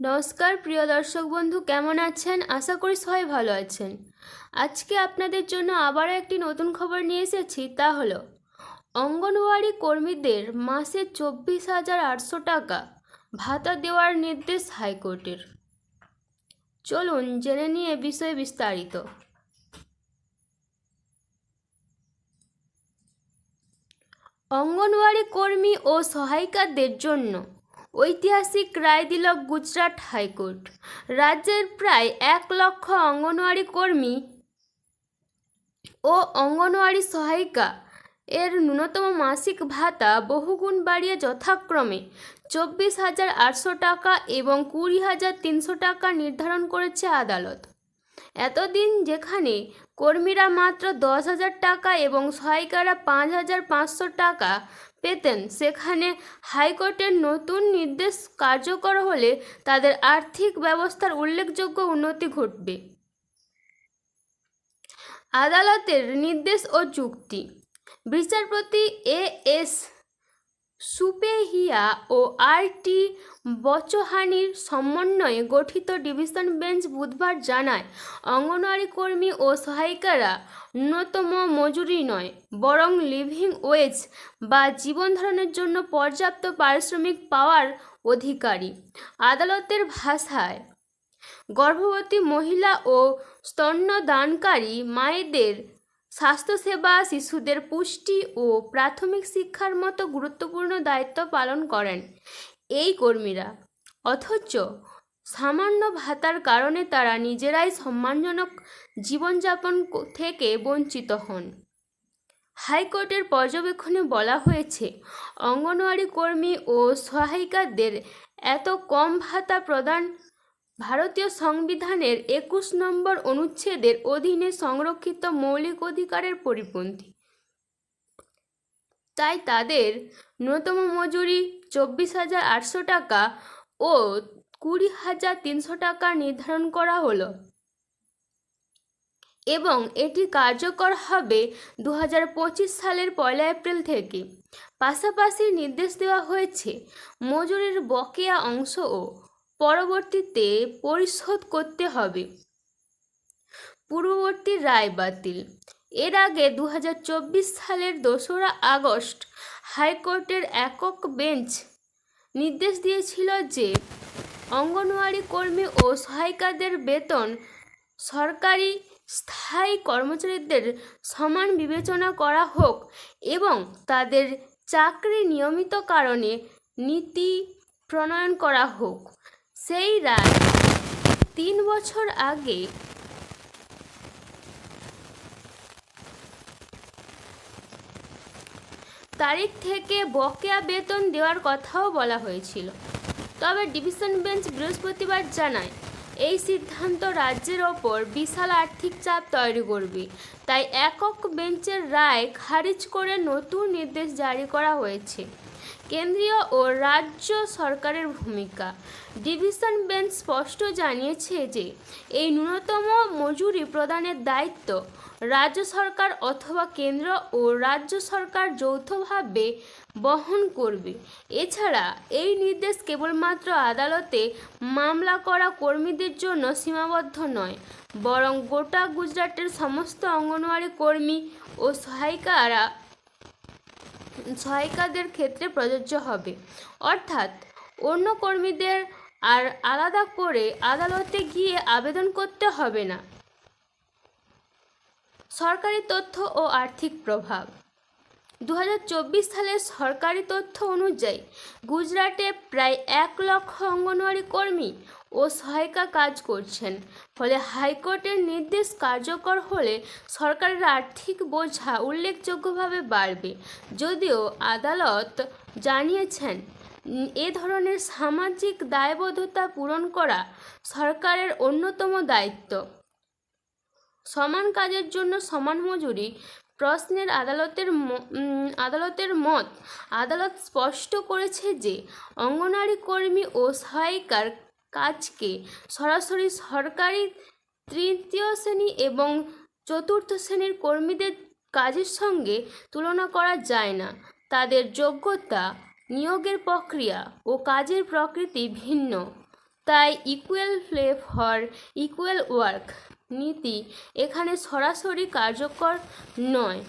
নমস্কার, প্রিয় দর্শক বন্ধু, কেমন আছেন? আশা করি সবাই ভালো আছেন। আজকে আপনাদের জন্য আবারও একটি নতুন খবর নিয়ে এসেছি, তা হলো, অঙ্গনওয়াড়ি কর্মীদের মাসে চব্বিশ হাজার আটশো টাকা ভাতা দেওয়ার নির্দেশ হাইকোর্টের। চলুন, জেনে নিয়ে বিষয়ে বিস্তারিত। অঙ্গনওয়াড়ি কর্মী ও সহায়িকাদের জন্য ঐতিহাসিক রায় দিল গুজরাট হাইকোর্ট। রাজ্যের প্রায় এক লক্ষ অঙ্গনওয়াড়ি কর্মী ও অঙ্গনওয়াড়ি সহায়িকা। এর ন্যূনতম মাসিক ভাতা বহুগুণ বাড়িয়ে যথাক্রমে চব্বিশ হাজার আটশো টাকা এবং কুড়ি হাজার তিনশো টাকা নির্ধারণ করেছে আদালত। এতদিন যেখানে কর্মীরা মাত্র দশ হাজার টাকা এবং সহায়িকারা পাঁচ হাজার পাঁচশো টাকা পেতেন। সেখানে হাইকোর্টের নতুন নির্দেশ কার্যকর হলে তাদের আর্থিক ব্যবস্থার উল্লেখযোগ্য উন্নতি ঘটবে। আদালতের নির্দেশ ও চুক্তি। বিচারপতি এ এস সুপেহিয়া ও আর টি বচহানির সমন্বয়ে গঠিত ডিভিশন বেঞ্চ বুধবার জানায়, অঙ্গনওয়াড়ি কর্মী ও সহায়িকারা ন্যূনতম মজুরি নয়, বরং লিভিং ওয়েজ বা জীবন ধারণের জন্য পর্যাপ্ত পারিশ্রমিক পাওয়ার অধিকারী। আদালতের ভাষায়, গর্ভবতী মহিলা ও স্তন্যদানকারী মায়েদের স্বাস্থ্যসেবা, শিশুদের পুষ্টি ও প্রাথমিক শিক্ষার মতো গুরুত্বপূর্ণ দায়িত্ব পালন করেন এই কর্মীরা। অথচ সামান্য ভাতার কারণে তারা নিজেরাই সম্মানজনক জীবনযাপন থেকে বঞ্চিত হন। হাইকোর্টের পর্যবেক্ষণে বলা হয়েছে, অঙ্গনওয়াড়ি কর্মী ও সহায়িকাদের এত কম ভাতা প্রদান ভারতীয় সংবিধানের একুশ নম্বর অনুচ্ছেদের অধীনে সংরক্ষিত মৌলিক অধিকারের পরিপন্থী। তাই তাদের ন্যূনতম মজুরি চব্বিশ হাজার আটশো টাকা ও কুড়ি হাজার তিনশো টাকা নির্ধারণ করা হলো। এবং এটি কার্যকর হবে দু হাজার পঁচিশ সালের পয়লা এপ্রিল থেকে। পাশাপাশি নির্দেশ দেওয়া হয়েছে মজুরির বকেয়া অংশও পরবর্তীতে পরিশোধ করতে হবে। পূর্ববর্তী রায় বাতিল। এর আগে দু হাজার চব্বিশ সালের দোসরা আগস্ট হাইকোর্টের একক বেঞ্চ নির্দেশ দিয়েছিল যে অঙ্গনওয়াড়ি কর্মী ও সহায়িকাদের বেতন সরকারি স্থায়ী কর্মচারীদের সমান বিবেচনা করা হোক এবং তাদের চাকরি নিয়মিত কারণে নীতি প্রণয়ন করা হোক। সেই রায় তিন বছর আগে তারিখ থেকে বকেয়া বেতন দেওয়ার কথাও বলা হয়েছিল। তবে ডিভিশন বেঞ্চ বৃহস্পতিবার জানায়, এই সিদ্ধান্ত রাজ্যের ওপর বিশাল আর্থিক চাপ তৈরি করবে। তাই একক বেঞ্চের রায় খারিজ করে নতুন নির্দেশ জারি করা হয়েছে। কেন্দ্রীয় ও রাজ্য সরকারের ভূমিকা। ডিভিশন বেঞ্চ স্পষ্ট জানিয়েছে যে, এই ন্যূনতম মজুরি প্রদানের দায়িত্ব রাজ্য সরকার অথবা কেন্দ্র ও রাজ্য সরকার যৌথভাবে বহন করবে। এছাড়া, এই নির্দেশ কেবলমাত্র আদালতে মামলা করা কর্মীদের জন্য সীমাবদ্ধ নয়, বরং গোটা গুজরাটের সমস্ত অঙ্গনওয়াড়ি কর্মী ও সহায়িকারা সহায়িকাদের ক্ষেত্রে প্রযোজ্য হবে। অর্থাৎ অন্য কর্মীদের আর আলাদা করে আদালতে গিয়ে আবেদন করতে হবে না। সরকারি তথ্য ও আর্থিক প্রভাব। দু হাজার চব্বিশ সালের সরকারি তথ্য অনুযায়ী, গুজরাটে প্রায় এক লক্ষ অঙ্গনওয়াড়ি কর্মী ও সহায়িকা কাজ করছেন। ফলে হাইকোর্টের নির্দেশ কার্যকর হলে সরকারের আর্থিক বোঝা উল্লেখযোগ্যভাবে বাড়বে। যদিও আদালত জানিয়েছেন, এ ধরনের সামাজিক দায়বদ্ধতা পূরণ করা সরকারের অন্যতম দায়িত্ব। সমান কাজের জন্য সমান মজুরি প্রশ্নের আদালতের আদালতের মত, আদালত স্পষ্ট করেছে যে, অঙ্গনারী কর্মী ও সহায়িকার কাজকে সরাসরি সরকারি তৃতীয় শ্রেণি এবং চতুর্থ শ্রেণির কর্মীদের কাজের সঙ্গে তুলনা করা যায় না। তাদের যোগ্যতা, নিয়োগের প্রক্রিয়া ও কাজের প্রকৃতি ভিন্ন। তাই equal pay for equal work নীতি এখানে সরাসরি কার্যকর নয়।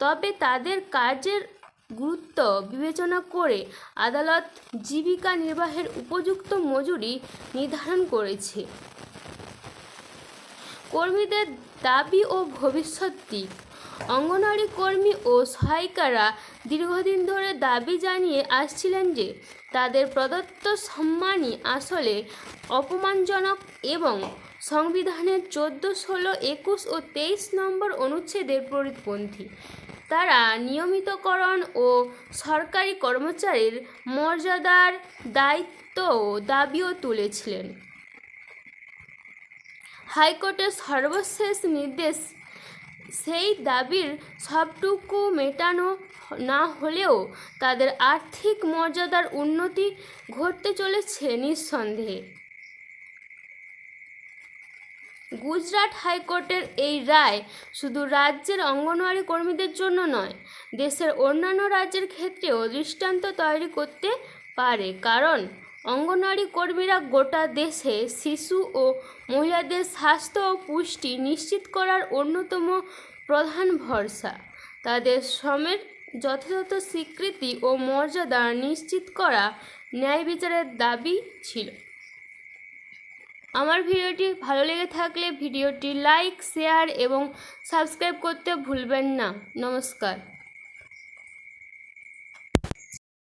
তবে তাদের কাজের গুরুত্ব বিবেচনা করে আদালত জীবিকা নির্বাহের উপযুক্ত মজুরি নির্ধারণ করেছে। কর্মীদের দাবি ও ভবিষ্যৎ দিক। অঙ্গনওয়াড়ি কর্মী ও সহায়িকারা দীর্ঘদিন ধরে দাবি জানিয়ে আসছিলেন যে তাদের প্রদত্ত সম্মানই আসলে অপমানজনক এবং সংবিধানের চোদ্দ, ষোলো, একুশ ও তেইশ নম্বর অনুচ্ছেদের পরিপন্থী তারা নিয়মিতকরণ ও সরকারি কর্মচারীর মর্যাদার দায়িত্ব দাবিও তুলেছিলেন। হাইকোর্টের সর্বশেষ নির্দেশ সেই দাবির সবটুকু মেটানো না হলেও তাদের আর্থিক মর্যাদার উন্নতি ঘটতে চলেছে নিঃসন্দেহে। গুজরাট হাইকোর্টের এই রায় শুধু রাজ্যের অঙ্গনওয়াড়ি কর্মীদের জন্য নয়, দেশের অন্যান্য রাজ্যের ক্ষেত্রেও দৃষ্টান্ত তৈরি করতে পারে। কারণ অঙ্গনওয়াড়ি কর্মীরা গোটা দেশে শিশু ও মহিলাদের স্বাস্থ্য ও পুষ্টি নিশ্চিত করার অন্যতম প্রধান ভরসা। তাদের শ্রমের যথাযথ স্বীকৃতি ও মর্যাদা নিশ্চিত করা ন্যায় বিচারের দাবি ছিল। আমার ভিডিওটি ভালো লেগে থাকলে ভিডিওটি লাইক, শেয়ার এবং সাবস্ক্রাইব করতে ভুলবেন না। নমস্কার।